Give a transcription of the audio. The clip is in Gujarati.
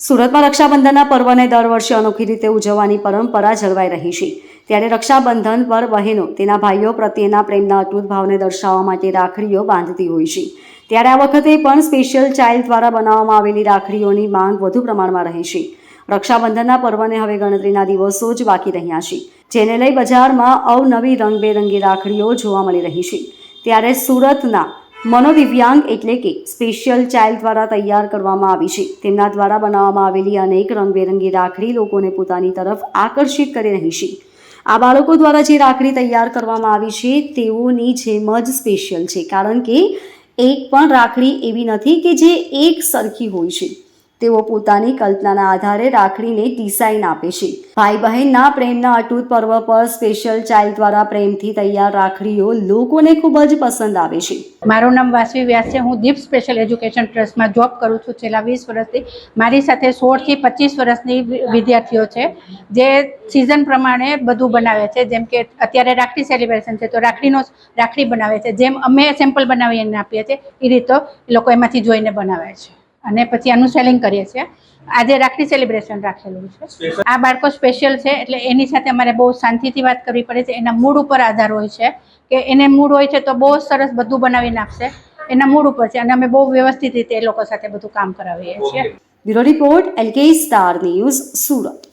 સુરતમાં રક્ષાબંધનના પર્વને દર વર્ષે અનોખી રીતે ઉજવવાની પરંપરા જળવાઈ રહી છે. ત્યારે રક્ષાબંધન પર બહેનો તેના ભાઈઓ પ્રત્યેના પ્રેમના અતૂટ ભાવને દર્શાવવા માટે રાખડીઓ બાંધતી હોય છે. ત્યારે આ વખતે પણ સ્પેશિયલ ચાઇલ્ડ દ્વારા બનાવવામાં આવેલી રાખડીઓની માંગ વધુ પ્રમાણમાં રહે છે. રક્ષાબંધનના પર્વને હવે ગણતરીના દિવસો જ બાકી રહ્યા છે, જેને લઈ બજારમાં અવનવી રંગબેરંગી રાખડીઓ જોવા મળી રહી છે. ત્યારે સુરતના મનોદિવ્યાંગ એટલે કે સ્પેશિયલ ચાઇલ્ડ દ્વારા તૈયાર કરવામાં આવી છે. તેમના દ્વારા બનાવવામાં આવેલી અનેક રંગબેરંગી રાખડી લોકોને પોતાની તરફ આકર્ષિત કરી રહી છે. આ બાળકો દ્વારા જે રાખડી તૈયાર કરવામાં આવી છે, તેઓની જેમ જ સ્પેશિયલ છે. કારણ કે એક પણ રાખડી એવી નથી કે જે એક સરખી હોય છે. તેઓ પોતાની કલ્પનાના આધારે રાખડીને ડિઝાઇન આપે છે. ભાઈ બહેનના પ્રેમના અટૂટ પર્વ પર સ્પેશિયલ ચાઇલ્ડ દ્વારા પ્રેમથી તૈયાર રાખડીઓ લોકોને ખૂબ જ પસંદ આવે છે. મારું નામ વાસવી વ્યાસ છે. હું દીપ સ્પેશિયલ એજ્યુકેશન ટ્રસ્ટમાં જોબ કરું છું છેલ્લા વીસ વર્ષથી. મારી સાથે સોળથી પચીસ વર્ષની વિદ્યાર્થીઓ છે, જે સિઝન પ્રમાણે બધું બનાવે છે. જેમ કે અત્યારે રાખડી સેલિબ્રેશન છે, તો રાખડીનો રાખડી બનાવે છે. જેમ અમે સેમ્પલ બનાવીને આપીએ છીએ, એ રીતે લોકો એમાંથી જોઈને બનાવે છે. અને પછી આનું સેલિંગ કરીએ છીએ. આજે રાખડી સેલિબ્રેશન રાખેલું છે. આ બાળકો સ્પેશિયલ છે એટલે એની સાથે અમારે બહુ શાંતિથી વાત કરવી પડે છે. એના મૂડ ઉપર આધાર હોય છે કે એને મૂડ હોય છે તો બહુ સરસ બધું બનાવીને આપશે. એના મૂડ ઉપર છે અને અમે બહુ વ્યવસ્થિત રીતે એ લોકો સાથે બધું કામ કરાવીએ છીએ. Bureau report L K star news Surat.